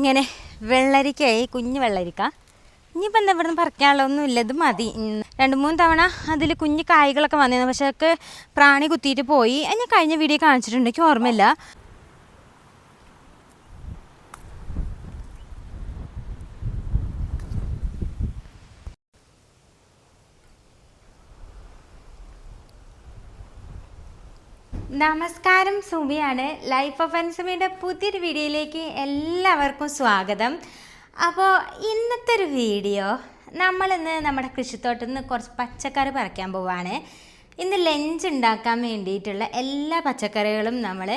ഇങ്ങനെ വെള്ളരിക്കായി കുഞ്ഞ് വെള്ളരിക്ക. ഇനിയിപ്പോൾ എന്താ ഇവിടുന്ന് പറിക്കാനുള്ള ഒന്നുമില്ല ഇത് മതി. രണ്ട് മൂന്ന് തവണ അതിൽ കുഞ്ഞു കായ്കളൊക്കെ വന്നിരുന്നു. പക്ഷേ അതൊക്കെ പ്രാണി കുത്തിയിട്ട് പോയി. ഞാൻ കഴിഞ്ഞ വീഡിയോ കാണിച്ചിട്ടുണ്ട് എനിക്ക് ഓർമ്മയില്ല. നമസ്കാരം സുമിയാണ് ലൈഫ് ഓഫ് അൻസുമിയുടെ പുതിയൊരു വീഡിയോയിലേക്ക് എല്ലാവർക്കും സ്വാഗതം. അപ്പോൾ ഇന്നത്തെ ഒരു വീഡിയോ നമ്മളിന്ന് നമ്മുടെ കൃഷിത്തോട്ടത്തിൽ നിന്ന് കുറച്ച് പച്ചക്കറി പറിക്കാൻ പോവാണ്. ഇന്ന് ലഞ്ച് ഉണ്ടാക്കാൻ വേണ്ടിയിട്ടുള്ള എല്ലാ പച്ചക്കറികളും നമ്മൾ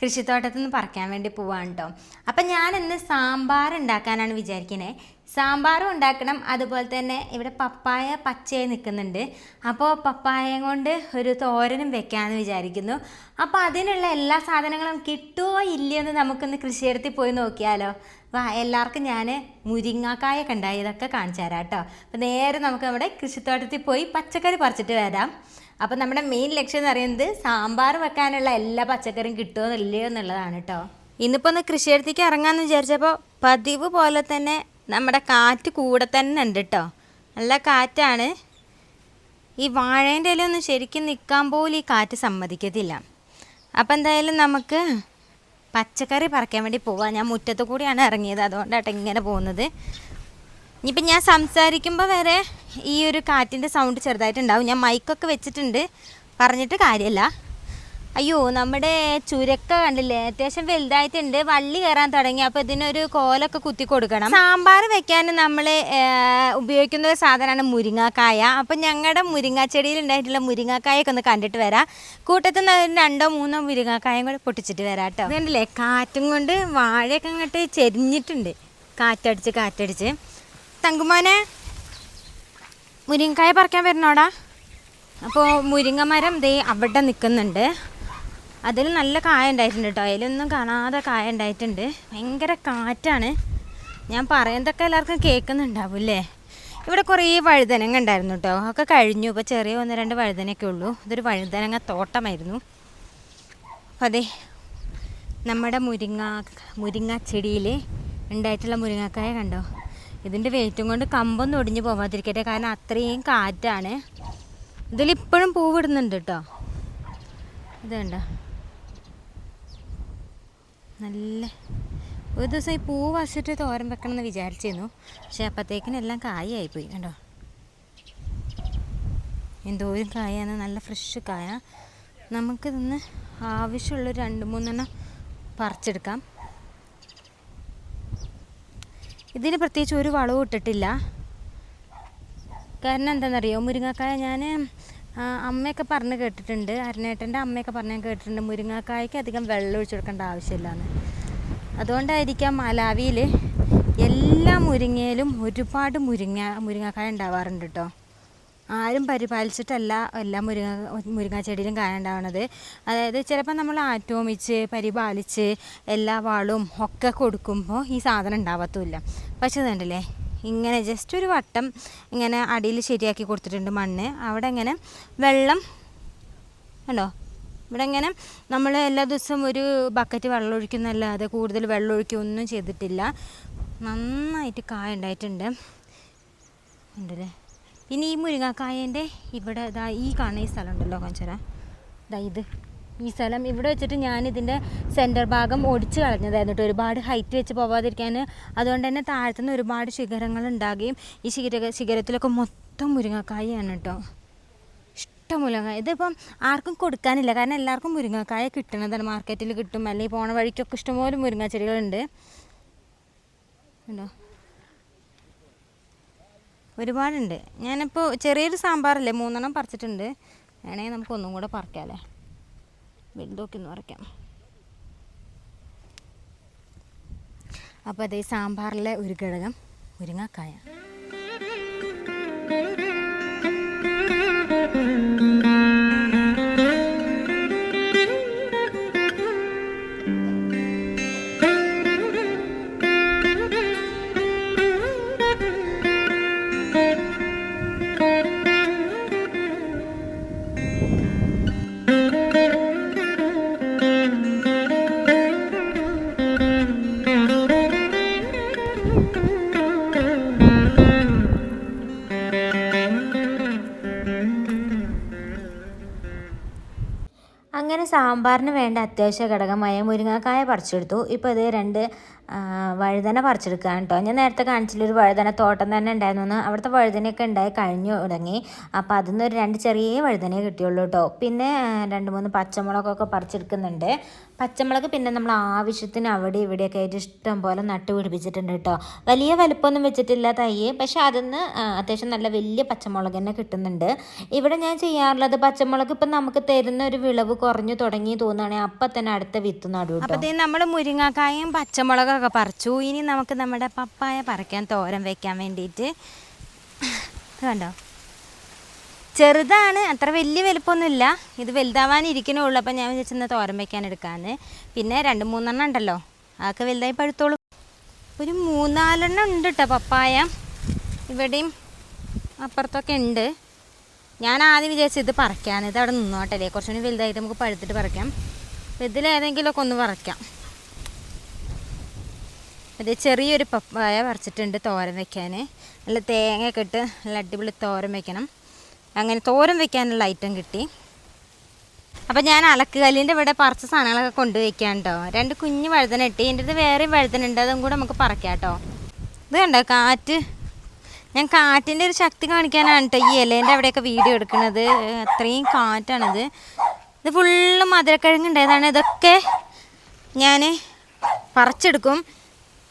കൃഷിത്തോട്ടത്തിൽ നിന്ന് പറിക്കാൻ വേണ്ടി പോവാണ് കേട്ടോ അപ്പം ഞാൻ ഇന്ന് സാമ്പാർ ഉണ്ടാക്കാനാണ് വിചാരിക്കുന്നത് സാമ്പാറും ഉണ്ടാക്കണം അതുപോലെ തന്നെ ഇവിടെ പപ്പായ പച്ചയായി നിൽക്കുന്നുണ്ട്. അപ്പോൾ പപ്പായ കൊണ്ട് ഒരു തോരനും വെക്കാമെന്ന് വിചാരിക്കുന്നു. അപ്പോൾ അതിനുള്ള എല്ലാ സാധനങ്ങളും കിട്ടുമോ ഇല്ലയോ എന്ന് നമുക്കൊന്ന് കൃഷിയിടത്തിൽ പോയി നോക്കിയാലോ. വാ എല്ലാവർക്കും ഞാൻ മുരിങ്ങാക്കായൊക്കെ ഉണ്ടായി ഇതൊക്കെ കാണിച്ചു തരാം കേട്ടോ അപ്പോൾ നേരെ നമുക്ക് നമ്മുടെ കൃഷിത്തോട്ടത്തിൽ പോയി പച്ചക്കറി പറിച്ചിട്ട് വരാം. അപ്പോൾ നമ്മുടെ മെയിൻ ലക്ഷ്യം എന്ന് പറയുന്നത് സാമ്പാർ വെക്കാനുള്ള എല്ലാ പച്ചക്കറിയും കിട്ടുമോ ഇല്ലയോ എന്നുള്ളതാണ് കേട്ടോ. ഇന്നിപ്പോൾ ഒന്ന് കൃഷിയിടത്തേക്ക് ഇറങ്ങാമെന്ന് വിചാരിച്ചപ്പോൾ പതിവ് പോലെ തന്നെ നമ്മുടെ കാറ്റ് കൂടെ തന്നെ ഉണ്ട് കേട്ടോ. നല്ല കാറ്റാണ്. ഈ വാഴേന്റെ ഇലയൊന്നും ശരിക്കും നിൽക്കാൻ പോലും ഈ കാറ്റ് സമ്മതിക്കത്തില്ല. അപ്പം എന്തായാലും നമുക്ക് പച്ചക്കറി പറിക്കാൻ വേണ്ടി പോവാം. ഞാൻ മുറ്റത്ത് കൂടിയാണ് ഇറങ്ങിയത്. അതുകൊണ്ടാട്ടോ ഇങ്ങനെ പോകുന്നത്. ഇനിയിപ്പം ഞാൻ സംസാരിക്കുമ്പോൾ വരെ ഈ ഒരു കാറ്റിന്റെ സൗണ്ട് ചെറുതായിട്ടുണ്ടാവും. ഞാൻ മൈക്കൊക്കെ വെച്ചിട്ടുണ്ട്. പറഞ്ഞിട്ട് കാര്യമല്ല അയ്യോ നമ്മുടെ ചുരക്ക കണ്ടില്ലേ? അത്യാവശ്യം വലുതായിട്ടുണ്ട്. വള്ളി കയറാൻ തുടങ്ങി. അപ്പോൾ ഇതിനൊരു കോലൊക്കെ കുത്തി കൊടുക്കണം. സാമ്പാർ വെക്കാൻ നമ്മൾ ഉപയോഗിക്കുന്ന ഒരു സാധനമാണ് മുരിങ്ങാക്കായ. അപ്പം ഞങ്ങളുടെ മുരിങ്ങാച്ചെടിയിൽ ഉണ്ടായിട്ടുള്ള മുരിങ്ങാക്കായൊക്കെ ഒന്ന് കണ്ടിട്ട് വരാം. കൂട്ടത്തിൽ നിന്ന് രണ്ടോ മൂന്നോ മുരിങ്ങാക്കായും കൂടെ പൊട്ടിച്ചിട്ട് വരാം കേട്ടോ. കണ്ടില്ലേ കാറ്റും കൊണ്ട് വാഴയൊക്കെ അങ്ങോട്ട് ചെരിഞ്ഞിട്ടുണ്ട്. കാറ്റടിച്ച് കാറ്റടിച്ച്. തങ്കുമോനെ മുരിങ്ങക്കായ പറിക്കാൻ വരണോടാ. അപ്പോൾ മുരിങ്ങ മരം ദേ അവിടെ നിൽക്കുന്നുണ്ട് അതിൽ നല്ല കായ ഉണ്ടായിട്ടുണ്ട് കേട്ടോ അതിലൊന്നും കാണാതെ കായ ഉണ്ടായിട്ടുണ്ട്. ഭയങ്കര കാറ്റാണ്. ഞാൻ പറയുന്നതൊക്കെ എല്ലാവർക്കും കേൾക്കുന്നുണ്ടാവും അല്ലേ ഇവിടെ കുറേ വഴുതനങ്ങ ഉണ്ടായിരുന്നു കേട്ടോ ഒക്കെ കഴിഞ്ഞു. ഇപ്പോൾ ചെറിയ ഒന്ന് രണ്ട് വഴുതനയൊക്കെ ഉള്ളൂ. ഇതൊരു വഴുതനങ്ങ തോട്ടമായിരുന്നു. അതെ നമ്മുടെ മുരിങ്ങ മുരിങ്ങ ചെടിയിൽ ഉണ്ടായിട്ടുള്ള മുരിങ്ങക്കായ കണ്ടോ? ഇതിന്റെ വെയിറ്റും കൊണ്ട് കമ്പൊന്നും ഒടിഞ്ഞു പോവാതിരിക്കട്ടെ. കാരണം അത്രയും കാറ്റാണ്. ഇതിലിപ്പോഴും പൂവിടുന്നുണ്ട് കേട്ടോ ഇത് കണ്ടോ. നല്ല ഒരു ദിവസം ഈ പൂ വച്ചിട്ട് തോരൻ വെക്കണം എന്ന് വിചാരിച്ചിരുന്നു. പക്ഷെ അപ്പോഴത്തേക്കിനെല്ലാം കായായിപ്പോയി. കണ്ടോ? എന്തോരം കായാണ്. നല്ല ഫ്രഷ് കായ. നമുക്കിതൊന്ന് ആവശ്യമുള്ള രണ്ട് മൂന്നെണ്ണം പറിച്ചെടുക്കാം. ഇതിന് പ്രത്യേകിച്ച് ഒരു വളവും ഇട്ടിട്ടില്ല. കാരണം എന്താണെന്നറിയോ? മുരിങ്ങക്കായ ഞാൻ അമ്മയൊക്കെ പറഞ്ഞ് കേട്ടിട്ടുണ്ട്. അരുണേട്ടന്റെ അമ്മയൊക്കെ പറഞ്ഞ് ഞാൻ കേട്ടിട്ടുണ്ട്. മുരിങ്ങക്കായ്ക്ക് അധികം വെള്ളം ഒഴിച്ചു കൊടുക്കേണ്ട ആവശ്യമില്ലാന്ന്. അതുകൊണ്ടായിരിക്കാം മലാവിയിൽ എല്ലാ മുരിങ്ങയിലും ഒരുപാട് മുരിങ്ങ മുരിങ്ങക്കായ ഉണ്ടാവാറുണ്ട് കേട്ടോ ആരും പരിപാലിച്ചിട്ടല്ല എല്ലാ മുരിങ്ങ മുരിങ്ങാ ചെടിയിലും കായുണ്ടാവുന്നത് അതായത് ചിലപ്പോൾ നമ്മൾ ആറ്റോമിച്ച് പരിപാലിച്ച് എല്ലാ വളവും ഒക്കെ കൊടുക്കുമ്പോൾ ഈ സാധനം ഉണ്ടാവത്തുമില്ല പക്ഷേ ഇതുണ്ടല്ലേ ഇങ്ങനെ ജസ്റ്റ് ഒരു വട്ടം ഇങ്ങനെ അടിയിൽ ശരിയാക്കി കൊടുത്തിട്ടുണ്ട് മണ്ണ്. അവിടെ ഇങ്ങനെ വെള്ളം ഉണ്ടോ ഇവിടെ ഇങ്ങനെ നമ്മൾ എല്ലാ ദിവസവും ഒരു ബക്കറ്റ് വെള്ളം ഒഴിക്കുന്നല്ലാതെ കൂടുതൽ വെള്ളം ഒഴിക്കുകയൊന്നും ചെയ്തിട്ടില്ല. നന്നായിട്ട് കായ ഉണ്ടായിട്ടുണ്ട്. ഉണ്ടല്ലേ പിന്നെ ഈ മുരിങ്ങാക്കായന്റെ ഇവിടെ ഇതാ ഈ കാണുന്ന ഈ സ്ഥലം ഉണ്ടല്ലോ കാണിച്ചരാ ഇതാ. ഇത് ഈ സ്ഥലം ഇവിടെ വെച്ചിട്ട് ഞാൻ ഇതിന്റെ സെന്റർ ഭാഗം ഒടിച്ച് കളഞ്ഞതായിരുന്നു ഒരുപാട് ഹൈറ്റ് വെച്ച് പോവാതിരിക്കാൻ. അതുകൊണ്ട് തന്നെ താഴത്തുനിന്ന് ഒരുപാട് ശിഖരങ്ങൾ ഉണ്ടാകുകയും ഈ ശിഖര ശിഖരത്തിലൊക്കെ മൊത്തം മുരിങ്ങക്കായാണ് കേട്ടോ. ഇഷ്ടം മുരിങ്ങക്കായ ഇതിപ്പം ആർക്കും കൊടുക്കാനില്ല. കാരണം എല്ലാവർക്കും മുരിങ്ങക്കായ കിട്ടുന്നതാണ് മാർക്കറ്റിൽ കിട്ടും. അല്ലെങ്കിൽ പോണ വഴിക്കൊക്കെ ഇഷ്ടംപോലെ മുരിങ്ങ ചെടികളുണ്ട് ഉണ്ടോ ഒരുപാടുണ്ട്. ഞാനിപ്പോൾ ചെറിയൊരു സാമ്പാറല്ലേ മൂന്നെണ്ണം പറിച്ചിട്ടുണ്ട്. വേണമെങ്കിൽ നമുക്ക് ഒന്നും കൂടെ പറിക്കാമല്ലേ വലുതൊക്കെ ഒന്ന് പറിക്കാം. അപ്പോൾ അതേ സാമ്പാറിലെ ഒരു ഘടകം മുരിങ്ങക്കായ. സാമ്പാറിന് വേണ്ട അത്യാവശ്യ ഘടകമായ മുരിങ്ങാക്കായ പറിച്ചെടുത്തു. ഇപ്പോൾ ഇത് രണ്ട് വഴുതന പറിച്ചെടുക്കുകയാണ് കേട്ടോ. ഞാൻ നേരത്തെ കാണിച്ചില്ലൊരു വഴുതന തോട്ടം തന്നെ ഉണ്ടായിരുന്നു അവിടുത്തെ വഴുതനയൊക്കെ ഉണ്ടായി കഴിഞ്ഞു തുടങ്ങി. അപ്പോൾ അതിൽ നിന്ന് ഒരു രണ്ട് ചെറിയ വഴുതനയെ കിട്ടിയുള്ളൂ കേട്ടോ. പിന്നെ രണ്ട് മൂന്ന് പച്ചമുളകൊക്കെ പറിച്ചെടുക്കുന്നുണ്ട്. പച്ചമുളക് പിന്നെ നമ്മൾ ആവശ്യത്തിന് അവിടെ ഇവിടെയൊക്കെ ആയിട്ട് ഇഷ്ടം പോലെ നട്ട് പിടിപ്പിച്ചിട്ടുണ്ട് കേട്ടോ. വലിയ വലുപ്പമൊന്നും വെച്ചിട്ടില്ല തൈ പക്ഷേ അതിന്ന് നിന്ന് അത്യാവശ്യം നല്ല വലിയ പച്ചമുളക് തന്നെ കിട്ടുന്നുണ്ട്. ഇവിടെ ഞാൻ ചെയ്യാറുള്ളത് പച്ചമുളക് ഇപ്പം നമുക്ക് തരുന്ന ഒരു വിളവ് കുറഞ്ഞു തുടങ്ങി തോന്നുകയാണെങ്കിൽ അപ്പം തന്നെ അടുത്ത വിത്ത് നടും അപ്പോൾ നമ്മൾ മുരിങ്ങക്കായും പച്ചമുളകൊക്കെ പറിച്ചു. ഇനി നമുക്ക് നമ്മുടെ പപ്പായ പറിക്കാൻ തോരൻ വെക്കാൻ വേണ്ടിയിട്ട്. കണ്ടോ? ചെറുതാണ്. അത്ര വലിയ വലുപ്പമൊന്നുമില്ല. ഇത് വലുതാവാനിരിക്കണേ ഉള്ളൂ അപ്പം ഞാൻ വിചാരിച്ചെന്ന് തോരൻ വെക്കാൻ എടുക്കാമെന്ന് പിന്നെ രണ്ട് മൂന്നെണ്ണം ഉണ്ടല്ലോ. അതൊക്കെ വലുതായി പഴുത്തോളും. ഒരു മൂന്നാലെണ്ണം ഉണ്ട് കേട്ടോ പപ്പായ. ഇവിടെയും അപ്പുറത്തൊക്കെ ഉണ്ട്. ഞാൻ ആദ്യം വിചാരിച്ചത് ഇത് പറിക്കാൻ ഇത് അവിടെ നിന്നോട്ടല്ലേ കുറച്ചുകൂടി വലുതായിട്ട് നമുക്ക് പഴുത്തിട്ട് പറിക്കാം. ഇതിലേതെങ്കിലുമൊക്കെ ഒന്ന് പറിക്കാം. ഇത് ചെറിയൊരു പപ്പായ പറിച്ചിട്ടുണ്ട് തോരൻ വെക്കാൻ നല്ല തേങ്ങയൊക്കെ ഇട്ട് നല്ല അടിപൊളി തോരൻ വെക്കണം. അങ്ങനെ തോരൻ വെക്കാനുള്ള ഐറ്റം കിട്ടി. അപ്പം ഞാൻ അലക്കുകല്ലിന്റെ ഇവിടെ പറിച്ച സാധനങ്ങളൊക്കെ കൊണ്ടുവയ്ക്കാൻ കേട്ടോ രണ്ട് കുഞ്ഞ് വഴുതന ഇട്ടി. എന്റെ അടുത്ത് വേറെയും വഴുതന ഉണ്ട്. അതും കൂടെ നമുക്ക് പറക്കാം കേട്ടോ ഇത് കണ്ടോ കാറ്റ്? ഞാൻ കാറ്റിന്റെ ഒരു ശക്തി കാണിക്കാനാണ് കേട്ടോ ഈ ഇലേന്റെ അവിടെയൊക്കെ വീഡിയോ എടുക്കുന്നത്. അത്രയും കാറ്റാണിത്. ഇത് ഫുള്ള് മധുരക്കിഴങ്ങുണ്ടായതാണ് ഇതൊക്കെ ഞാൻ പറിച്ചെടുക്കും.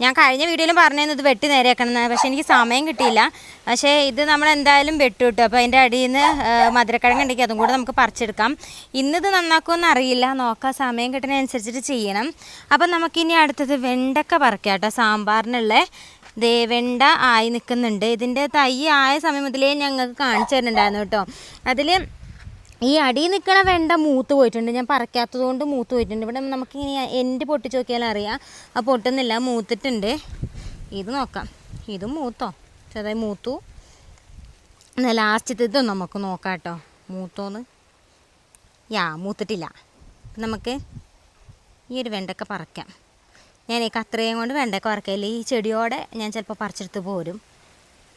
ഞാൻ കഴിഞ്ഞ വീഡിയോയിലും പറഞ്ഞിരുന്നു ഇത് വെട്ടി നേരെയാക്കണം പക്ഷേ എനിക്ക് സമയം കിട്ടിയില്ല. പക്ഷേ ഇത് നമ്മൾ എന്തായാലും വെട്ടു കിട്ടും. അപ്പോൾ അതിന്റെ അടിയിൽ നിന്ന് മധുരക്കിഴങ്ങ് ഉണ്ടെങ്കിൽ അതും കൂടെ നമുക്ക് പറിച്ചെടുക്കാം. ഇന്നിത് നന്നാക്കുമെന്ന് അറിയില്ല. നോക്കാം സമയം കിട്ടുന്നതനുസരിച്ചിട്ട് ചെയ്യണം. അപ്പം നമുക്കിനി അടുത്തത് വെണ്ടക്ക പറിക്കാം കേട്ടോ. സാമ്പാറിനുള്ള ദേ വെണ്ട ആയി നിൽക്കുന്നുണ്ട്. ഇതിന്റെ തൈ ആയ സമയം മുതലേ ഞങ്ങൾക്ക് കാണിച്ചു തരുന്നുണ്ടായിരുന്നു കേട്ടോ. അതിൽ ഈ അടിയിൽ നിൽക്കണ വെണ്ട മൂത്ത് പോയിട്ടുണ്ട്. ഞാൻ പറിക്കാത്തത് കൊണ്ട് മൂത്ത് പോയിട്ടുണ്ട്. ഇവിടെ നമുക്കിങ്ങനെ എന്റെ പൊട്ടിച്ച് നോക്കിയാൽ അറിയാം. ആ പൊട്ടുന്നില്ല. മൂത്തിട്ടുണ്ട്. ഇത് നോക്കാം. ഇതും മൂത്തോ? ചെറുതായി മൂത്തു. എന്നാൽ ലാസ്റ്റത്തെ ഇതും നമുക്ക് നോക്കാം കേട്ടോ. മൂത്തോന്ന്? യാ മൂത്തിട്ടില്ല. നമുക്ക് ഈ ഒരു വെണ്ടക്ക പറിക്കാം. ഞാൻ ഈ കത്രയും കൊണ്ട് വെണ്ടക്ക പറിക്കയില്ല ഈ ചെടിയോടെ ഞാൻ ചിലപ്പോൾ പറിച്ചെടുത്ത് പോരും.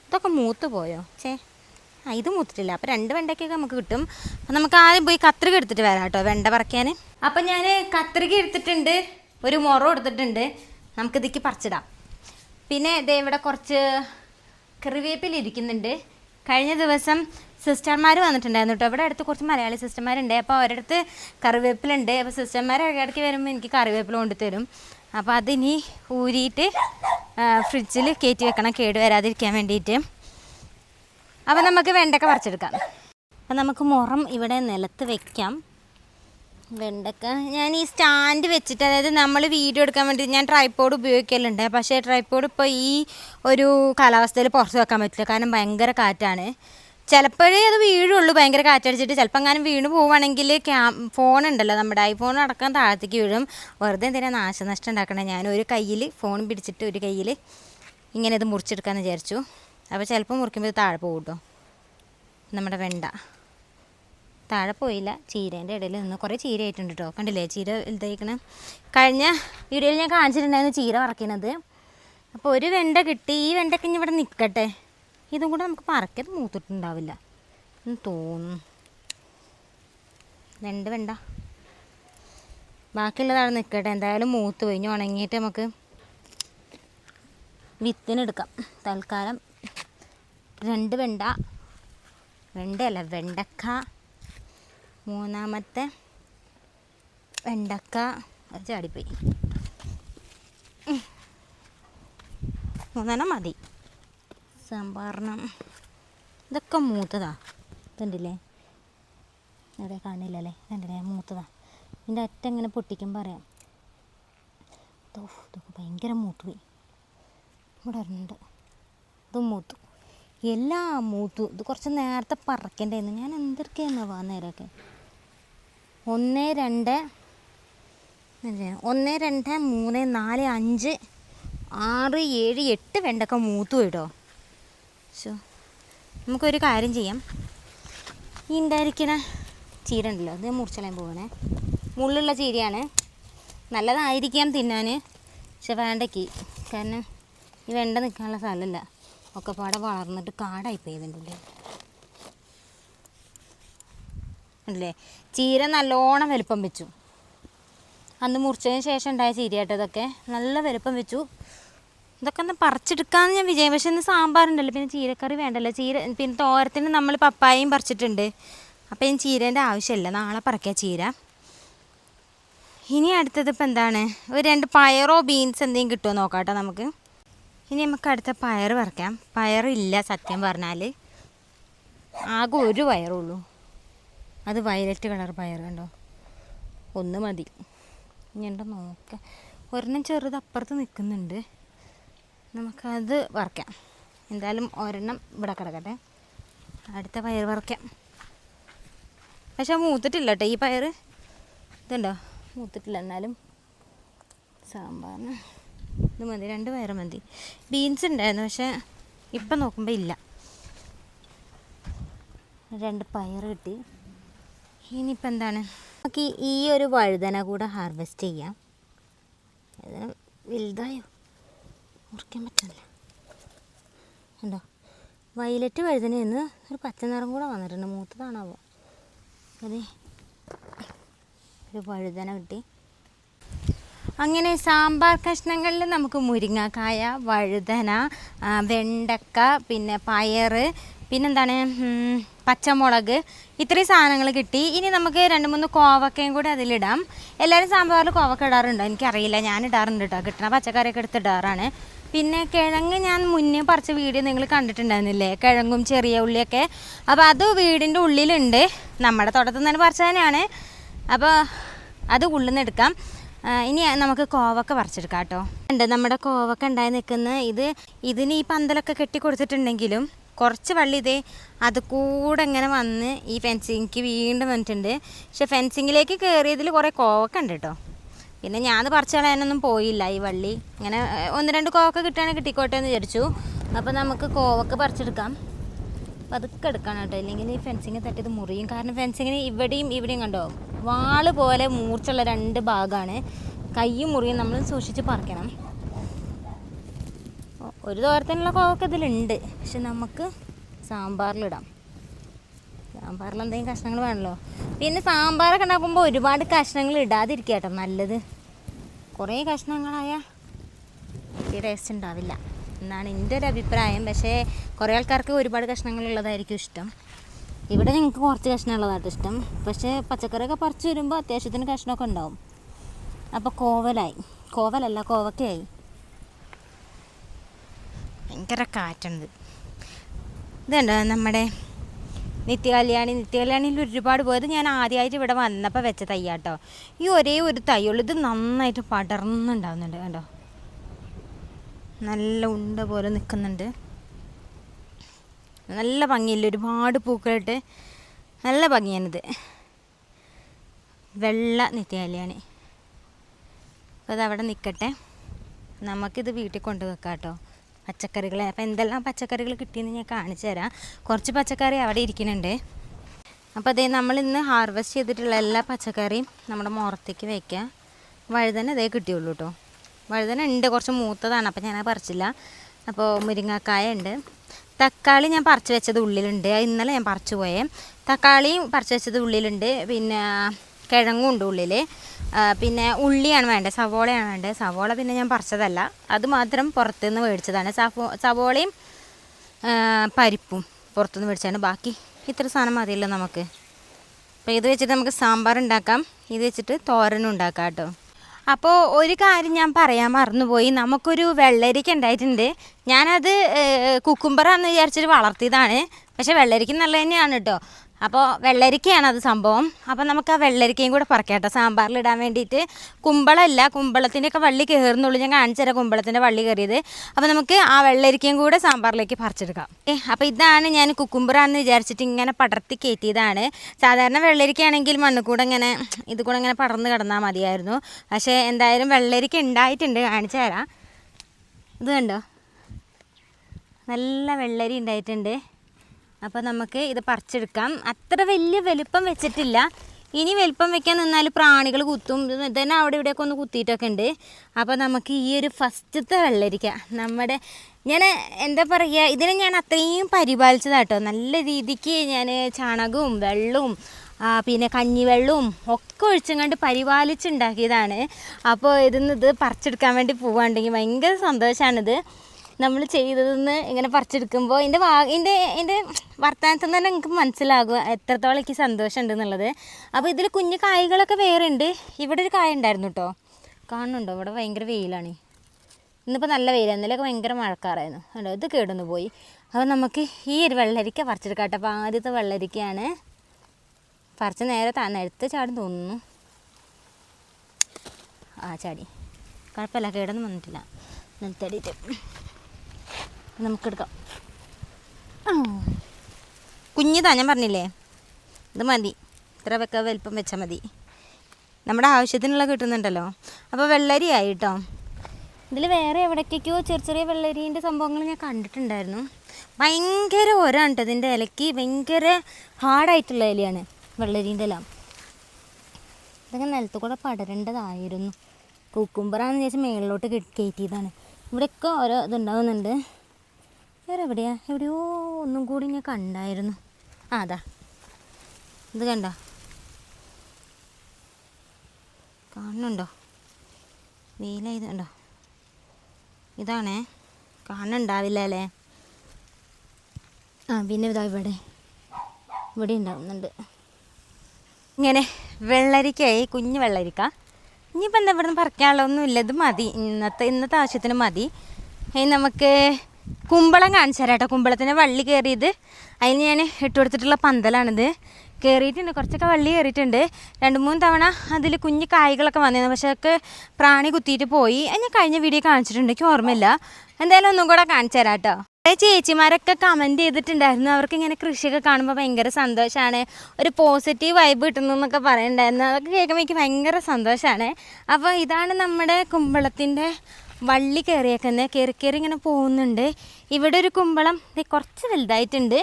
ഇതൊക്കെ മൂത്ത് പോയോ? ചേ ഇത് മൂത്തിട്ടില്ല. അപ്പോൾ രണ്ട് വെണ്ടയ്ക്കൊക്കെ നമുക്ക് കിട്ടും. അപ്പം നമുക്ക് ആദ്യം പോയി കത്രിക എടുത്തിട്ട് വരാം കേട്ടോ വെണ്ട പറിക്കാൻ അപ്പം ഞാൻ കത്രിക എടുത്തിട്ടുണ്ട് ഒരു മുറം എടുത്തിട്ടുണ്ട്. നമുക്കിതിക്ക് പറിച്ചിടാം. പിന്നെ ദേ ഇവിടെ കുറച്ച് കറിവേപ്പില ഇരിക്കുന്നുണ്ട്. കഴിഞ്ഞ ദിവസം സിസ്റ്റർമാർ വന്നിട്ടുണ്ടായിരുന്നു കേട്ടോ. ഇവിടെ അടുത്ത് കുറച്ച് മലയാളി സിസ്റ്റർമാരുണ്ട്. അപ്പോൾ അവരുടെ അടുത്ത് കറിവേപ്പിലുണ്ട് അപ്പോൾ സിസ്റ്റർമാർ ഇടയ്ക്ക് വരുമ്പോൾ എനിക്ക് കറിവേപ്പില കൊണ്ടുതരും അപ്പോൾ അതിനി ഊരിയിട്ട് ഫ്രിഡ്ജിൽ കയറ്റി വെക്കണം. കേട് വരാതിരിക്കാൻ വേണ്ടിയിട്ട്. അപ്പോൾ നമുക്ക് വെണ്ടക്ക പറിച്ചെടുക്കാം. അപ്പം നമുക്ക് മുറം ഇവിടെ നിലത്ത് വെക്കാം. വെണ്ടക്ക. ഞാൻ ഈ സ്റ്റാൻഡ് വെച്ചിട്ട് അതായത് നമ്മൾ വീഡിയോ എടുക്കാൻ വേണ്ടി ഞാൻ ട്രൈപ്പോഡ് ഉപയോഗിക്കലുണ്ട്. പക്ഷേ ട്രൈപ്പോഡ് ഇപ്പോൾ ഈ ഒരു കാലാവസ്ഥയിൽ പുറത്ത് വെക്കാൻ പറ്റില്ല. കാരണം ഭയങ്കര കാറ്റാണ്. ചിലപ്പോഴേ അത് വീഴുള്ളൂ. ഭയങ്കര കാറ്റടിച്ചിട്ട് ചിലപ്പോൾ അങ്ങനെ വീണ് പോവുകയാണെങ്കിൽ ക്യാ ഫോൺ ഉണ്ടല്ലോ നമ്മുടെ ഐഫോൺ അടക്കം താഴത്തേക്ക് വീഴും. വെറുതെ എന്തിനാ നാശനഷ്ടം ഉണ്ടാക്കണേ? ഞാൻ ഒരു കയ്യിൽ ഫോൺ പിടിച്ചിട്ട് ഒരു കയ്യിൽ ഇങ്ങനെ ഇത് മുറിച്ചെടുക്കാമെന്ന് വിചാരിച്ചു. അപ്പോൾ ചിലപ്പോൾ മുറിക്കുമ്പോൾ താഴെ പോകും കേട്ടോ. നമ്മുടെ വെണ്ട. താഴെ പോയില്ല. ചീരേന്റെ ഇടയിൽ നിന്ന് കുറേ ചീര ആയിട്ടുണ്ട് കേട്ടോ. കണ്ടില്ലേ? ചീര ഇതായിരിക്കണം കഴിഞ്ഞ വീഡിയോയിൽ ഞാൻ കാണിച്ചിട്ടുണ്ടായിരുന്നു ചീര വറക്കുന്നത് അപ്പോൾ ഒരു വെണ്ട കിട്ടി. ഈ വെണ്ടയ്ക്ക് ഇനി ഇവിടെ നിൽക്കട്ടെ. ഇതും കൂടെ നമുക്ക് പറക്കത് മൂത്തിട്ടുണ്ടാവില്ല. എന്ന് തോന്നുന്നു. രണ്ട് വെണ്ട. ബാക്കിയുള്ളതാണ് നിൽക്കട്ടെ. എന്തായാലും മൂത്ത് ഇനി ഉണങ്ങിയിട്ട് നമുക്ക് വിത്തിനെടുക്കാം. തൽക്കാലം രണ്ട് വെണ്ട വെണ്ടയല്ല വെണ്ടക്ക. മൂന്നാമത്തെ വെണ്ടക്ക. ചാടിപ്പോയി. മൂന്നെണ്ണം മതി. സാമ്പാറിന്. ഇതൊക്കെ മൂത്തതാ. ഇതുണ്ടല്ലേ ഇവിടെ കാണില്ലല്ലേ? കണ്ടില്ലേ? മൂത്തതാ. ഇതിന്റെ അറ്റ ഇങ്ങനെ പൊട്ടിക്കും പറയാം ഇതൊക്കെ ഭയങ്കര മൂത്തുപോയി. ഇവിടെ ഉണ്ട് ഇതും മൂത്തു. എല്ലാം മൂത്തു ഇത് കുറച്ച് നേരത്തെ പറക്കേണ്ടായിരുന്നു ഞാൻ എന്തൊക്കെയായിരുന്നു വാ നേരമൊക്കെ ഒന്ന് രണ്ട്? ഒന്ന് രണ്ട് മൂന്ന് നാല് അഞ്ച് ആറ് ഏഴ് എട്ട് വെണ്ടക്ക മൂത്തു കേട്ടോ ശോ നമുക്കൊരു കാര്യം ചെയ്യാം. ഈ ഉണ്ടായിരിക്കണ ചീര ഉണ്ടല്ലോ അത് മുറിച്ചളയാൻ പോകണേ മുള്ളുള്ള ചീരയാണ്. നല്ലതായിരിക്കാം തിന്നാൻ. പക്ഷെ വേണ്ടയ്ക്ക് കാരണം ഈ വെണ്ട നിൽക്കാനുള്ള സ്ഥലമല്ല. ഒക്കെ പാടെ വളർന്നിട്ട് കാടായിപ്പോയി ഇതിന്റെ ഉള്ളിൽ. അല്ലേ? ചീര നല്ലോണം വലുപ്പം വെച്ചു. അന്ന് മുറിച്ചതിന് ശേഷം ഉണ്ടായ ചീരയാട്ടോ ഇതൊക്കെ. നല്ല വലുപ്പം വെച്ചു. ഇതൊക്കെ ഒന്ന് പറിച്ചെടുക്കാമെന്ന് ഞാൻ വിജയം പക്ഷേ ഇന്ന് സാമ്പാറുണ്ടല്ലോ. പിന്നെ ചീരക്കറി വേണ്ടല്ലോ. ചീര പിന്നെ തോരത്തിന് നമ്മൾ പപ്പായയും പറിച്ചിട്ടുണ്ട്. അപ്പോൾ ഇനി ചീരേന്റെ ആവശ്യമില്ല. നാളെ പറക്കുക ചീര. ഇനി അടുത്തത് ഇപ്പം എന്താണ്? ഒരു രണ്ട് പയറോ ബീൻസ് എന്തെങ്കിലും കിട്ടുമോ നോക്കാട്ടോ നമുക്ക്. ഇനി നമുക്ക് അടുത്ത പയർ പറിക്കാം പയറില്ല സത്യം പറഞ്ഞാൽ ആകെ ഒരു പയറുള്ളൂ. അത് വയലറ്റ് കളർ പയർ കണ്ടോ? ഒന്ന് മതി. ഇനി ഉണ്ടോ നോക്കാം. ഒരെണ്ണം ചെറുത് അപ്പുറത്ത് നിൽക്കുന്നുണ്ട് നമുക്കത് വറക്കാം. എന്തായാലും ഒരെണ്ണം ഇവിടെ കിടക്കട്ടെ. അടുത്ത പയർ വറക്കാം. പക്ഷെ മൂത്തിട്ടില്ല കേട്ടോ ഈ പയർ ഇതുണ്ടോ? മൂത്തിട്ടില്ല. എന്നാലും സാമ്പാറിന്. ഇത് മതി രണ്ട് പയർ മതി. ബീൻസ് ഉണ്ടായിരുന്നു പക്ഷേ ഇപ്പം നോക്കുമ്പോൾ ഇല്ല. രണ്ട് പയർ കിട്ടി. ഇനിയിപ്പോൾ എന്താണ്? നമുക്ക് ഈ- ഒരു വഴുതന കൂടെ ഹാർവെസ്റ്റ് ചെയ്യാം. വഴുതന വലുതായോ? മുറിക്കാൻ പറ്റില്ല ഉണ്ടോ വയലറ്റ് വഴുതനയെന്ന് ഒരു പച്ച നിറം കൂടെ വന്നിട്ടുണ്ട്. മൂത്തതാണാവോ? അതെ. ഒരു വഴുതന കിട്ടി. അങ്ങനെ സാമ്പാർ കഷ്ണങ്ങളിൽ നമുക്ക് മുരിങ്ങക്കായ വഴുതന വെണ്ടക്ക പിന്നെ പയർ പിന്നെന്താണ് പച്ചമുളക് ഇത്രയും സാധനങ്ങൾ കിട്ടി. ഇനി നമുക്ക് രണ്ട് മൂന്ന് കോവക്കയും കൂടി അതിലിടാം. എല്ലാവരും സാമ്പാറിൽ കോവക്ക ഇടാറുണ്ടോ? എനിക്കറിയില്ല. ഞാൻ ഇടാറുണ്ട് കേട്ടോ കിട്ടണ പച്ചക്കറിയൊക്കെ എടുത്ത് ഇടാറാണ്. പിന്നെ കിഴങ്ങ് ഞാൻ മുന്നേ പറിച്ച വീഡിയോ നിങ്ങൾ കണ്ടിട്ടുണ്ടായിരുന്നില്ലേ? കിഴങ്ങും ചെറിയ ഉള്ളിയൊക്കെ. അപ്പോൾ അത് വീടിന്റെ ഉള്ളിലുണ്ട്. നമ്മുടെ തോട്ടത്തിൽ നിന്ന് തന്നെ പറിച്ച തന്നെയാണ്. അപ്പോൾ അത് ഉള്ളിൽ നിന്ന് എടുക്കാം. ഇനി നമുക്ക് കോവക്ക പറിച്ചെടുക്കാം കേട്ടോ. ഉണ്ട് നമ്മുടെ കോവക്ക ഉണ്ടായി നിൽക്കുന്ന ഇത് ഇതിന് ഈ പന്തലൊക്കെ കെട്ടി കൊടുത്തിട്ടുണ്ടെങ്കിലും കുറച്ച് വള്ളി ഇതേ അത് കൂടെ ഇങ്ങനെ വന്ന് ഈ ഫെൻസിങ്ങിക്ക് വീണ്ടും വന്നിട്ടുണ്ട്. പക്ഷെ ഫെൻസിങ്ങിലേക്ക് കയറിയതിൽ കുറേ കോവക്ക ഉണ്ട് കേട്ടോ. പിന്നെ ഞാൻ പറിച്ച് കളയാനൊന്നും പോയില്ല ഈ വള്ളി. ഇങ്ങനെ ഒന്ന് രണ്ട് കോവക്ക കിട്ടുകയാണെങ്കിൽ കിട്ടിക്കോട്ടെ എന്ന് വിചാരിച്ചു. അപ്പോൾ നമുക്ക് കോവക്ക പറിച്ചെടുക്കാം. പതുക്കെ എടുക്കണം കേട്ടോ. ഇല്ലെങ്കിൽ ഈ ഫെൻസിങ് തട്ടിയത് മുറിയും. കാരണം ഫെൻസിങ്ങിന് ഇവിടെയും ഇവിടെയും കണ്ടോ വാൾ പോലെ മൂർച്ചുള്ള രണ്ട് ഭാഗമാണ് കൈയും മുറിയും നമ്മൾ സൂക്ഷിച്ച് പറിക്കണം. ഒരു തോരത്തിനുള്ള കോവൊക്കെ ഇതിലുണ്ട്. പക്ഷെ നമുക്ക് സാമ്പാറിലിടാം. സാമ്പാറിൽ എന്തെങ്കിലും കഷ്ണങ്ങൾ വേണമല്ലോ. പിന്നെ സാമ്പാറൊക്കെ ഉണ്ടാക്കുമ്പോൾ ഒരുപാട് കഷ്ണങ്ങൾ ഇടാതിരിക്കുക കേട്ടോ. നല്ലത്. കുറേ കഷ്ണങ്ങളായ ടേസ്റ്റ് ഉണ്ടാവില്ല. എന്നാണ് എന്റെ ഒരു അഭിപ്രായം. പക്ഷേ കുറേ ആൾക്കാർക്ക് ഒരുപാട് കഷ്ണങ്ങളുള്ളതായിരിക്കും ഇഷ്ടം. ഇവിടെ ഞങ്ങൾക്ക് കുറച്ച് കഷ്ണമുള്ളതായിട്ട് ഇഷ്ടം. പക്ഷേ പച്ചക്കറിയൊക്കെ പറിച്ച് വരുമ്പോൾ അത്യാവശ്യത്തിന് കഷ്ണമൊക്കെ ഉണ്ടാവും. അപ്പോൾ കോവലായി. കോവലല്ല കോവക്കയായി. ഭയങ്കര കാറ്റുണ്ട്. ഇതുണ്ടോ നമ്മുടെ നിത്യകല്യാണി? നിത്യകല്യാണിയിൽ ഒരുപാട് പോയത് ഞാൻ ആദ്യമായിട്ട് ഇവിടെ വന്നപ്പോൾ വെച്ച തയ്യാട്ടോ ഈ ഒരേ ഒരു തൈയുള്ളൂ ഇത് നന്നായിട്ട് പടർന്നുണ്ടാവുന്നുണ്ട് കണ്ടോ? നല്ല ഉണ്ട പോലെ നിൽക്കുന്നുണ്ട് നല്ല ഭംഗിയില്ല? ഒരുപാട് പൂക്കളിട്ട് നല്ല ഭംഗിയാണിത്. വെള്ള നിത്യാലയാണ്. അപ്പോൾ അതവിടെ നിൽക്കട്ടെ നമുക്കിത് വീട്ടിൽ കൊണ്ട് വെക്കാം കേട്ടോ. പച്ചക്കറികൾ അപ്പോൾ എന്തെല്ലാം പച്ചക്കറികൾ കിട്ടിയെന്ന് ഞാൻ കാണിച്ചു തരാം. കുറച്ച് പച്ചക്കറി അവിടെ ഇരിക്കുന്നുണ്ട്. അപ്പോൾ അതേ നമ്മൾ ഇന്ന് ഹാർവെസ്റ്റ് ചെയ്തിട്ടുള്ള എല്ലാ പച്ചക്കറിയും നമ്മുടെ മുറത്തേക്ക് വയ്ക്കുക വഴുതന അതേ കിട്ടിയുള്ളൂ കേട്ടോ. വഴുതന ഉണ്ട് കുറച്ച് മൂത്തതാണ് അപ്പോൾ ഞാൻ പറിച്ചില്ല. അപ്പോൾ മുരിങ്ങക്കായ ഉണ്ട്. തക്കാളി ഞാൻ പറിച്ച് വെച്ചത് ഉള്ളിലുണ്ട്. ഇന്നലെ ഞാൻ പറിച്ചു പോയേ. തക്കാളിയും പറിച്ച് വെച്ചത് ഉള്ളിലുണ്ട്. പിന്നെ കിഴങ്ങും ഉണ്ട് ഉള്ളിൽ പിന്നെ ഉള്ളിയാണ് വേണ്ടത് സവോളയാണ് വേണ്ടത്. സവോള പിന്നെ ഞാൻ പറിച്ചതല്ല. അത് മാത്രം പുറത്തുനിന്ന് മേടിച്ചതാണ്. സവോ സവോളയും പരിപ്പും പുറത്തുനിന്ന് മേടിച്ചാണ് ബാക്കി ഇത്ര സാധനം മതിയല്ലോ നമുക്ക്. അപ്പോൾ ഇത് വെച്ചിട്ട് നമുക്ക് സാമ്പാർ ഉണ്ടാക്കാം. ഇത് വെച്ചിട്ട് തോരനും ഉണ്ടാക്കാം കേട്ടോ. അപ്പോൾ ഒരു കാര്യം ഞാൻ പറയാൻ മറന്നുപോയി. നമുക്കൊരു വെള്ളരിക്ക ഉണ്ടായിട്ടുണ്ട്. ഞാനത് കുക്കുംബറാന്ന് വിചാരിച്ചിട്ട് വളർത്തിയതാണ്. പക്ഷേ വെള്ളരിക്ക നല്ല തന്നെയാണ് കേട്ടോ അപ്പോൾ വെള്ളരിക്കയാണ് അത് സംഭവം. അപ്പോൾ നമുക്ക് ആ വെള്ളരിക്കയും കൂടെ പറക്കാം കേട്ടോ. സാമ്പാറിലിടാൻ വേണ്ടിയിട്ട് കുമ്പളമല്ല കുമ്പളത്തിന്റെയൊക്കെ വള്ളി കയറുന്നുള്ളൂ. ഞാൻ കാണിച്ചു തരാം കുമ്പളത്തിന്റെ വള്ളി കയറിയത്. അപ്പോൾ നമുക്ക് ആ വെള്ളരിക്കയും കൂടെ സാമ്പാറിലേക്ക് പറിച്ചെടുക്കാം. ഏ അപ്പോൾ ഇതാണ് ഞാൻ കുക്കുമ്പറാന്ന് വിചാരിച്ചിട്ട് ഇങ്ങനെ പടർത്തി കയറ്റിയതാണ്. സാധാരണ വെള്ളരിക്കയാണെങ്കിൽ മണ്ണ് കൂടെ ഇങ്ങനെ ഇത് കൂടെ ഇങ്ങനെ പടർന്ന് കിടന്നാൽ മതിയായിരുന്നു. പക്ഷേ എന്തായാലും വെള്ളരിക്ക ഉണ്ടായിട്ടുണ്ട്. കാണിച്ചു തരാം. ഇത് കണ്ടോ? നല്ല വെള്ളരി ഉണ്ടായിട്ടുണ്ട്. അപ്പോൾ നമുക്ക് ഇത് പറിച്ചെടുക്കാം. അത്ര വലിയ വലുപ്പം വെച്ചിട്ടില്ല. ഇനി വലിപ്പം വെക്കാൻ നിന്നാൽ പ്രാണികൾ കുത്തും. ഇതന്നെ തന്നെ അവിടെ ഇവിടെയൊക്കെ ഒന്ന് കുത്തിയിട്ടൊക്കെ ഉണ്ട്. അപ്പോൾ നമുക്ക് ഈ ഒരു ഫസ്റ്റത്തെ വെള്ളരിക്ക നമ്മുടെ ഞാൻ എന്താ പറയുക ഇതിനെ ഞാൻ അത്രയും പരിപാലിച്ചതാട്ടോ. നല്ല രീതിക്ക് ഞാൻ ചാണകവും വെള്ളവും പിന്നെ കഞ്ഞിവെള്ളവും ഒക്കെ ഒഴിച്ചങ്ങാണ്ട് പരിപാലിച്ചുണ്ടാക്കിയതാണ്. അപ്പോൾ ഇതിന്ന് ഇത് പറിച്ചെടുക്കാൻ വേണ്ടി പോവാണ്ടെങ്കിൽ ഭയങ്കര സന്തോഷമാണിത് നമ്മൾ ചെയ്തതെന്ന് ഇങ്ങനെ പറിച്ചെടുക്കുമ്പോൾ എന്റെ വാ എന്റെ എന്റെ വർത്തമാനത്തിൽ തന്നെ നിങ്ങൾക്ക് മനസ്സിലാകും എത്രത്തോളം എനിക്ക് സന്തോഷമുണ്ട് എന്നുള്ളത്. അപ്പോൾ ഇതിൽ കുഞ്ഞു കായ്കളൊക്കെ വേറെ ഉണ്ട് ഇവിടെ ഒരു കായ ഉണ്ടായിരുന്നു കേട്ടോ. കാണുന്നുണ്ടോ? ഇവിടെ ഭയങ്കര വെയിലാണ്. ഇന്നിപ്പോൾ നല്ല വെയിലാണ് ഇന്നലെയൊക്കെ ഭയങ്കര മഴക്കാറായിരുന്നു. അല്ലോ ഇത് കേടൊന്ന് പോയി. അപ്പോൾ നമുക്ക് ഈ ഒരു വെള്ളരിക്ക പറിച്ചെടുക്കാം അപ്പോൾ ആദ്യത്തെ വെള്ളരിക്കയാണ് പറിച്ച് നേരെ താൻ എടുത്ത് ചാടും തോന്നുന്നു. ആ ചാടി. കുഴപ്പമില്ല. കേടൊന്നും വന്നിട്ടില്ല. നിലത്തടിയിട്ട്. നമുക്കെടുക്കാം. കുഞ്ഞിതാ ഞാൻ പറഞ്ഞില്ലേ? ഇത് മതി. ഇത്ര വെക്ക വലിപ്പം വെച്ചാൽ മതി. നമ്മുടെ ആവശ്യത്തിനുള്ള കിട്ടുന്നുണ്ടല്ലോ. അപ്പോൾ വെള്ളരി ആയി കേട്ടോ ഇതിൽ വേറെ എവിടേക്കൊക്കെയോ ചെറിയ ചെറിയ വെള്ളരീന്റെ സംഭവങ്ങൾ ഞാൻ കണ്ടിട്ടുണ്ടായിരുന്നു. ഭയങ്കര ഒരാണ് കേട്ടോ ഇതിന്റെ ഇലയ്ക്ക്. ഭയങ്കര ഹാർഡായിട്ടുള്ള ഇലയാണ് വെള്ളരീന്റെ ഇല. ഇതൊക്കെ നിലത്ത് കൂടെ പടരേണ്ടതായിരുന്നു. കുക്കുംബറാന്ന് വിചാരിച്ച് മേളിലോട്ട് കയറ്റിയതാണ് ഇവിടെയൊക്കെ ഓരോ ഇതുണ്ടാവുന്നുണ്ട്. വേറെ എവിടെയാ എവിടെയോ ഒന്നും കൂടി ഞാൻ കണ്ടായിരുന്നു. ആ അതാ. ഇത് കണ്ട? കാണുന്നുണ്ടോ? വെയിലായത് കണ്ടോ? ഇതാണേ. കാണുന്നുണ്ടാവില്ല അല്ലേ? ആ പിന്നെ ഇതാ ഇവിടെ. ഇവിടെ ഉണ്ടാവുന്നുണ്ട്. ഇങ്ങനെ വെള്ളരിക്കായി കുഞ്ഞ് വെള്ളരിക്ക. ഇനിയിപ്പോൾ എന്താ ഇവിടുന്ന് പറിക്കാനുള്ള ഒന്നുമില്ല ഇത് മതി. ഇന്നത്തെ ഇന്നത്തെ ആവശ്യത്തിന് മതി. നമുക്ക് കുമ്പളം കാണിച്ചു തരാം കുമ്പളത്തിന്റെ വള്ളി കയറിയത്. അതിന് ഞാൻ ഇട്ട് കൊടുത്തിട്ടുള്ള പന്തലാണിത്. കയറിയിട്ടുണ്ട്. കുറച്ചൊക്കെ വള്ളി കയറിയിട്ടുണ്ട്. രണ്ട് മൂന്ന് തവണ അതിൽ കുഞ്ഞു കായ്കളൊക്കെ വന്നിരുന്നു. പക്ഷേ ഒക്കെ പ്രാണി കുത്തിയിട്ട് പോയി. അത് ഞാൻ കഴിഞ്ഞ വീഡിയോ കാണിച്ചിട്ടുണ്ട്. എനിക്ക് ഓർമ്മയില്ല. എന്തായാലും ഒന്നും കൂടെ കാണിച്ചു തരാം കേട്ടോ ചേച്ചിമാരൊക്കെ കമന്റ് ചെയ്തിട്ടുണ്ടായിരുന്നു. അവർക്ക് ഇങ്ങനെ കൃഷിയൊക്കെ കാണുമ്പോൾ ഭയങ്കര സന്തോഷമാണ് ഒരു പോസിറ്റീവ് വൈബ് കിട്ടുന്നു എന്നൊക്കെ പറയുന്നുണ്ടായിരുന്നു അതൊക്കെ കേൾക്കുമ്പോൾ എനിക്ക് ഭയങ്കര സന്തോഷമാണ് അപ്പോൾ ഇതാണ് നമ്മുടെ കുമ്പളത്തിന്റെ വള്ളി കയറിയേക്കുന്നത് കയറി കയറി ഇങ്ങനെ പോകുന്നുണ്ട്. ഇവിടെ ഒരു കുമ്പളം കുറച്ച് വലുതായിട്ടുണ്ട്.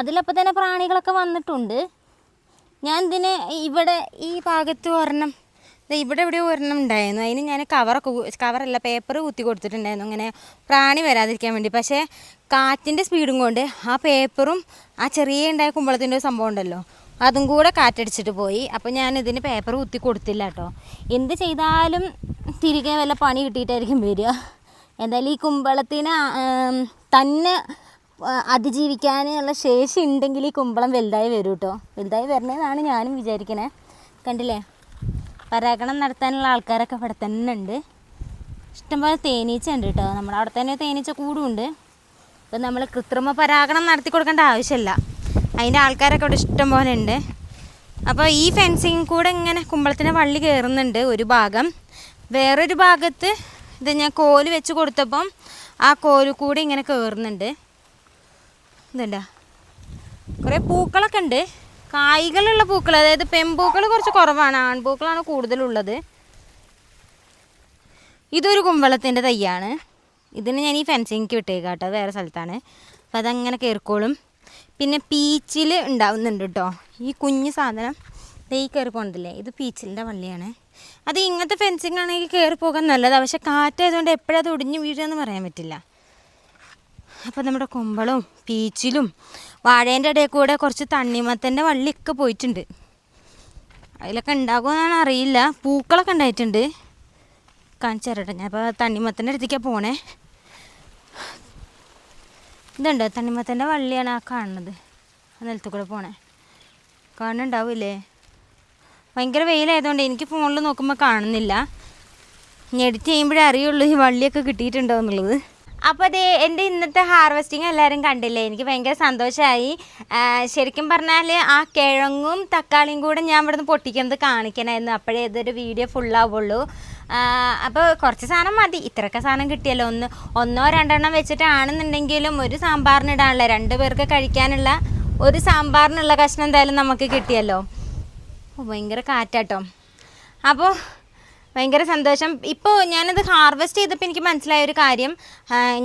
അതിലപ്പോൾ തന്നെ പ്രാണികളൊക്കെ വന്നിട്ടുണ്ട്. ഞാൻ ഇതിനെ ഇവിടെ ഈ ഭാഗത്ത് ഒരെണ്ണം ഇവിടെ ഇവിടെ ഒരെണ്ണം ഉണ്ടായിരുന്നു. അതിന് ഞാൻ കവറൊക്കെ കവറല്ല പേപ്പർ കുത്തി കൊടുത്തിട്ടുണ്ടായിരുന്നു. ഇങ്ങനെ പ്രാണി വരാതിരിക്കാൻ വേണ്ടി. പക്ഷേ കാറ്റിന്റെ സ്പീഡും കൊണ്ട് ആ പേപ്പറും ആ ചെറിയ ഉണ്ടായ കുമ്പളത്തിന്റെ ഒരു സംഭവം ഉണ്ടല്ലോ. അതും കൂടെ കാറ്റടിച്ചിട്ട് പോയി. അപ്പോൾ ഞാൻ ഇതിന് പേപ്പർ കുത്തി കൊടുത്തില്ല കേട്ടോ എന്ത് ചെയ്താലും തിരികെ വല്ല പണി കിട്ടിയിട്ടായിരിക്കും വരിക. എന്തായാലും ഈ കുമ്പളത്തിന് തന്നെ അതിജീവിക്കാനുള്ള ശേഷി ഉണ്ടെങ്കിൽ ഈ കുമ്പളം വലുതായി വരും കേട്ടോ വലുതായി വരണമെന്നാണ് ഞാനും വിചാരിക്കണേ. കണ്ടില്ലേ? പരാഗണം നടത്താനുള്ള ആൾക്കാരൊക്കെ ഇവിടെ തന്നെ ഉണ്ട്. ഇഷ്ടംപോലെ തേനീച്ച ഉണ്ട് കേട്ടോ നമ്മുടെ അവിടെ തന്നെ തേനീച്ച കൂടുമുണ്ട് അപ്പം നമ്മൾ കൃത്രിമ പരാഗണം നടത്തി കൊടുക്കേണ്ട ആവശ്യമില്ല. അതിന്റെ ആൾക്കാരൊക്കെ ഇവിടെ ഇഷ്ടം പോലെ ഉണ്ട്. അപ്പോൾ ഈ ഫെൻസിങ് കൂടെ ഇങ്ങനെ കുമ്പളത്തിന്റെ വള്ളി കയറുന്നുണ്ട് ഒരു ഭാഗം. വേറൊരു ഭാഗത്ത് ഇത് ഞാൻ കോൽ വെച്ച് കൊടുത്തപ്പം ആ കോൽ കൂടെ ഇങ്ങനെ കയറുന്നുണ്ട് ഇതുണ്ട? കുറേ പൂക്കളൊക്കെ ഉണ്ട്. കായ്കളുള്ള പൂക്കൾ അതായത് പെൺപൂക്കൾ കുറച്ച് കുറവാണ്. ആൺപൂക്കളാണ് കൂടുതലുള്ളത്. ഇതൊരു കുമ്പളത്തിന്റെ തയ്യാണ്. ഇതിന് ഞാൻ ഈ ഫെൻസിങ് വിട്ടേക്കാം കേട്ടോ വേറെ സ്ഥലത്താണ്. അപ്പോൾ അതങ്ങനെ കയറിക്കോളും പിന്നെ പീച്ചിൽ ഉണ്ടാവുന്നുണ്ട് കേട്ടോ ഈ കുഞ്ഞു സാധനം ഈ കയറി പോകണ്ടല്ലേ ഇത് പീച്ചിലിന്റെ വള്ളിയാണ്. അത് ഇങ്ങനത്തെ ഫെൻസിങ് ആണെങ്കിൽ കയറി പോകാൻ നല്ലതാണ് പക്ഷെ കാറ്റായതുകൊണ്ട് എപ്പോഴത് ഒടിഞ്ഞു വീഴുകയെന്ന് പറയാൻ പറ്റില്ല. അപ്പോൾ നമ്മുടെ കൊമ്പളും പീച്ചിലും വാഴേന്റെ ഇടയിൽ കൂടെ കുറച്ച് തണ്ണിമത്തന്റെ വള്ളിയൊക്കെ പോയിട്ടുണ്ട്. അതിലൊക്കെ ഉണ്ടാകുമെന്നാണ് അറിയില്ല. പൂക്കളൊക്കെ ഉണ്ടായിട്ടുണ്ട്. കാണിച്ചു തരട്ടെ. ഞാൻ അപ്പോൾ തണ്ണിമത്തന്റെ അടുത്തേക്കാണ് പോണേ. ഇതുണ്ട്? തണ്ണിമത്തന്റെ വള്ളിയാണ് ആ കാണുന്നത്. ആ നിലത്ത് കൂടെ പോണേ. കാണുന്നുണ്ടാവില്ലേ? ഭയങ്കര വെയിലായതുകൊണ്ട് എനിക്ക് ഫോണിൽ നോക്കുമ്പോൾ കാണുന്നില്ല. ഇനി എഡിറ്റ് ചെയ്യുമ്പോഴേ അറിയുള്ളൂ ഈ വള്ളിയൊക്കെ കിട്ടിയിട്ടുണ്ടോ എന്നുള്ളത്. അപ്പോൾ അതെ എന്റെ ഇന്നത്തെ ഹാർവെസ്റ്റിംഗ് എല്ലാവരും കണ്ടില്ലേ? എനിക്ക് ഭയങ്കര സന്തോഷമായി ശരിക്കും പറഞ്ഞാൽ ആ കിഴങ്ങും തക്കാളിയും കൂടെ ഞാൻ ഇവിടുന്ന് പൊട്ടിക്കുന്നത് കാണിക്കണമായിരുന്നു അപ്പോഴേ ഇതൊരു വീഡിയോ ഫുള്ളാവുള്ളൂ അപ്പോൾ കുറച്ച് സാധനം മതി. ഇത്രയൊക്കെ സാധനം കിട്ടിയല്ലോ. ഒന്ന് ഒന്നോ രണ്ടെണ്ണം വെച്ചിട്ടാണെന്നുണ്ടെങ്കിലും ഒരു സാമ്പാറിനിടാനുള്ള രണ്ട് പേർക്ക് കഴിക്കാനുള്ള ഒരു സാമ്പാറിനുള്ള കഷ്ണം എന്തായാലും നമുക്ക് കിട്ടിയല്ലോ. ഭയങ്കര കാറ്റാട്ടോ. അപ്പോൾ ഭയങ്കര സന്തോഷം. ഇപ്പോൾ ഞാനത് ഹാർവെസ്റ്റ് ചെയ്തപ്പോൾ എനിക്ക് മനസ്സിലായ ഒരു കാര്യം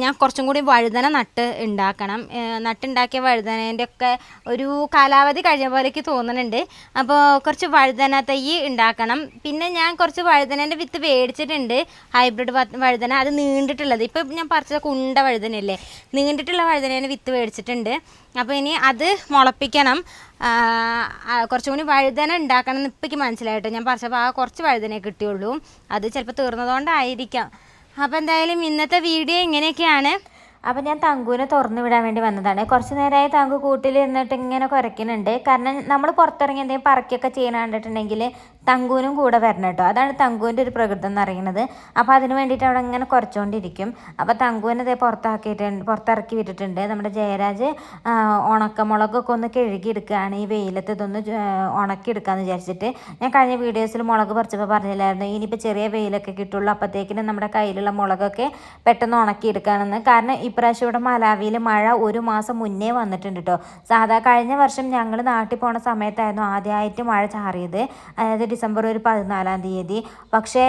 ഞാൻ കുറച്ചും കൂടി വഴുതന നട്ട് ഉണ്ടാക്കണം. നട്ടുണ്ടാക്കിയ വഴുതനേന്റെ ഒക്കെ ഒരു കാലാവധി കഴിഞ്ഞ പോലെയൊക്കെ തോന്നുന്നുണ്ട് അപ്പോൾ കുറച്ച് വഴുതന തൈ ഉണ്ടാക്കണം. പിന്നെ ഞാൻ കുറച്ച് വഴുതനേന്റെ വിത്ത് മേടിച്ചിട്ടുണ്ട് ഹൈബ്രിഡ് വഴുതന. അത് നീണ്ടിട്ടുള്ളത്. ഇപ്പോൾ ഞാൻ പറിച്ച കുണ്ട വഴുതനയല്ലേ? നീണ്ടിട്ടുള്ള വഴുതനേന്റെ വിത്ത് മേടിച്ചിട്ടുണ്ട് അപ്പോൾ ഇനി അത് മുളപ്പിക്കണം. കുറച്ചും കൂടി വഴുതന ഉണ്ടാക്കണം എന്ന് ഇപ്പം എനിക്ക് മനസ്സിലായിട്ട്. ഞാൻ പറിച്ചപ്പോൾ ആ കുറച്ച് വഴുതനേ കിട്ടിയുള്ളൂ. അത് ചിലപ്പോൾ തീർന്നതുകൊണ്ടായിരിക്കാം അപ്പോൾ എന്തായാലും ഇന്നത്തെ വീഡിയോ ഇങ്ങനെയൊക്കെയാണ്. അപ്പം ഞാൻ തങ്കുവിനെ തുറന്നു വിടാൻ വേണ്ടി വന്നതാണ്. കുറച്ച് നേരമായി തങ്കു കൂട്ടിൽ ഇരുന്നിട്ട് ഇങ്ങനെ കുറയ്ക്കുന്നുണ്ട് കാരണം നമ്മൾ പുറത്തിറങ്ങി എന്തെങ്കിലും പറക്കൊക്കെ ചെയ്യണ കണ്ടിട്ടുണ്ടെങ്കിൽ തങ്കുവിനും കൂടെ വരണം കേട്ടോ. അതാണ് തങ്കുവിന്റെ ഒരു പ്രകൃതം എന്ന് അറിയുന്നത് അപ്പോൾ അതിന് വേണ്ടിയിട്ട് അവിടെ ഇങ്ങനെ കുറച്ചുകൊണ്ടിരിക്കും അപ്പോൾ തങ്കൂനെ ഇതേ പുറത്താക്കിയിട്ടുണ്ട് പുറത്തിറക്കി വിട്ടിട്ടുണ്ട്. നമ്മുടെ ജയരാജ് ഉണക്കമുളകൊക്കെ ഒന്ന് കഴുകിയെടുക്കുകയാണ്. ഈ വെയിലത്ത് ഇതൊന്ന് ഉണക്കി ഉണക്കിയെടുക്കാമെന്ന് വിചാരിച്ചിട്ട്. ഞാൻ കഴിഞ്ഞ വീഡിയോസിൽ മുളക് പറിച്ചപ്പോൾ പറഞ്ഞില്ലായിരുന്നു. ഇനിയിപ്പോൾ ചെറിയ വെയിലൊക്കെ കിട്ടുള്ളൂ. അപ്പോഴത്തേക്കിനും നമ്മുടെ കയ്യിലുള്ള മുളകൊക്കെ പെട്ടെന്ന് ഉണക്കിയെടുക്കാമെന്ന് കാരണം ഇപ്രാവശ്യം ഇവിടെ മലാവിയിൽ മഴ ഒരു മാസം മുന്നേ വന്നിട്ടുണ്ട് കേട്ടോ. സാധാ കഴിഞ്ഞ വർഷം ഞങ്ങൾ നാട്ടിൽ പോണ സമയത്തായിരുന്നു ആദ്യമായിട്ട് മഴ ചാറിയത്. അതായത് ഡിസംബർ ഒരു പതിനാലാം തീയതി. പക്ഷേ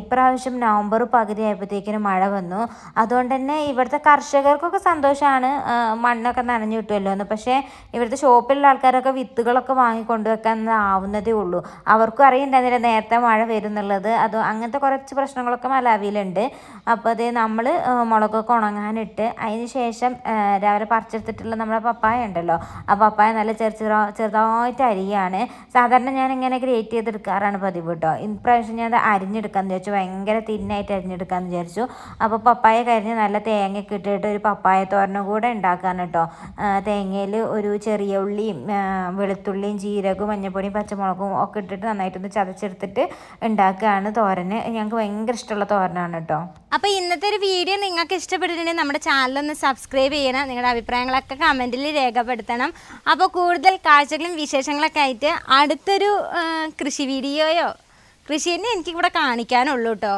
ഇപ്രാവശ്യം നവംബർ പകുതി ആയപ്പോഴത്തേക്കിനും മഴ വന്നു. അതുകൊണ്ട് തന്നെ ഇവിടുത്തെ കർഷകർക്കൊക്കെ സന്തോഷമാണ് മണ്ണൊക്കെ നനഞ്ഞു കിട്ടുമല്ലോ എന്ന്. പക്ഷേ ഇവിടുത്തെ ഷോപ്പിലുള്ള ആൾക്കാരൊക്കെ വിത്തുകളൊക്കെ വാങ്ങിക്കൊണ്ട് വെക്കാൻ ആവുന്നതേ ഉള്ളൂ. അവർക്കും അറിയണ്ടായിരുന്നില്ല നേരത്തെ മഴ വരും എന്നുള്ളത് അത് അങ്ങനത്തെ കുറച്ച് പ്രശ്നങ്ങളൊക്കെ മലാവിയിലുണ്ട്. അപ്പോൾ അത് നമ്മൾ മുളകൊക്കെ ഉണങ്ങാനിട്ട് അതിന് ശേഷം രാവിലെ പറിച്ചെടുത്തിട്ടുള്ള നമ്മുടെ പപ്പായ ഉണ്ടല്ലോ ആ പപ്പായ നല്ല ചെറു ചെറു ചെറുതായിട്ട് അരിയാണ്. സാധാരണ ഞാൻ ഇങ്ങനെ ഗ്രേറ്റ് ചെയ്തെടുക്കാറാണ് പതിവ് കേട്ടോ ഇപ്രാവശ്യം ഞാൻ അത് അരിഞ്ഞെടുക്കാമെന്ന് വിചാരിച്ചു. ഭയങ്കര തിന്നായിട്ട് അരിഞ്ഞെടുക്കാമെന്ന് വിചാരിച്ചു. അപ്പോൾ പപ്പായ കരിഞ്ഞ് നല്ല തേങ്ങയൊക്കെ ഇട്ടിട്ട് ഒരു പപ്പായ തോരനും കൂടെ ഉണ്ടാക്കാൻ കേട്ടോ തേങ്ങയിൽ ഒരു ചെറിയ ഉള്ളിയും വെളുത്തുള്ളിയും ജീരകവും മഞ്ഞപ്പൊടിയും പച്ചമുളകും ഒക്കെ ഇട്ടിട്ട് നന്നായിട്ടൊന്ന് ചതച്ചെടുത്തിട്ട് ഉണ്ടാക്കുകയാണ് തോരന്. ഞങ്ങൾക്ക് ഭയങ്കര ഇഷ്ടമുള്ള തോരനാണ് കേട്ടോ അപ്പോൾ ഇന്നത്തെ ഒരു വീഡിയോ നിങ്ങൾക്ക് ഇഷ്ടപ്പെട്ടിട്ടുണ്ടെങ്കിൽ നമ്മുടെ ചാനലൊന്ന് സബ്സ്ക്രൈബ് ചെയ്യണം. നിങ്ങളുടെ അഭിപ്രായങ്ങളൊക്കെ കമന്റിൽ രേഖപ്പെടുത്തണം. അപ്പോൾ കൂടുതൽ കാഴ്ചകളും വിശേഷങ്ങളൊക്കെ ആയിട്ട് അടുത്തൊരു കൃഷി വീഡിയോയോ? കൃഷി തന്നെ എനിക്കിവിടെ കാണിക്കാനുള്ളൂ കേട്ടോ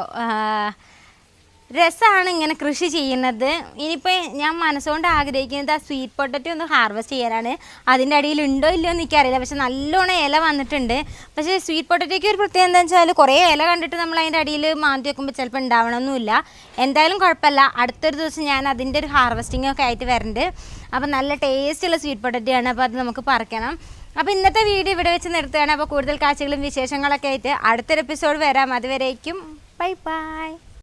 രസമാണ് ഇങ്ങനെ കൃഷി ചെയ്യുന്നത്. ഇനിയിപ്പോൾ ഞാൻ മനസ്സുകൊണ്ട് ആഗ്രഹിക്കുന്നത് ആ സ്വീറ്റ് പൊട്ടറ്റോ ഒന്ന് ഹാർവെസ്റ്റ് ചെയ്യാനാണ്. അതിന്റെ അടിയിൽ ഉണ്ടോ ഇല്ലയോ എന്ന് എനിക്കറിയില്ല. പക്ഷെ നല്ലോണം ഇല വന്നിട്ടുണ്ട്. പക്ഷേ സ്വീറ്റ് പൊട്ടറ്റോയ്ക്ക് ഒരു പ്രത്യേകത എന്താ വെച്ചാൽ കുറേ ഇല കണ്ടിട്ട് നമ്മൾ അതിന്റെ അടിയിൽ മാന്തി വെക്കുമ്പോൾ ചിലപ്പോൾ ഉണ്ടാവണമെന്നില്ല എന്തായാലും കുഴപ്പമില്ല. അടുത്തൊരു ദിവസം ഞാൻ അതിന്റെ ഒരു ഹാർവെസ്റ്റിംഗ് ഒക്കെ ആയിട്ട് വരുന്നുണ്ട് അപ്പോൾ നല്ല ടേസ്റ്റുള്ള സ്വീറ്റ് പൊട്ടറ്റോ ആണ്. അപ്പോൾ അത് നമുക്ക് പറിക്കണം. അപ്പോൾ ഇന്നത്തെ വീഡിയോ ഇവിടെ വെച്ച് നിർത്തുകയാണ്. അപ്പോൾ കൂടുതൽ കാഴ്ചകളും വിശേഷങ്ങളൊക്കെ ആയിട്ട് അടുത്തൊരു എപ്പിസോഡ് വരാം. അതുവരേക്കും. Bye bye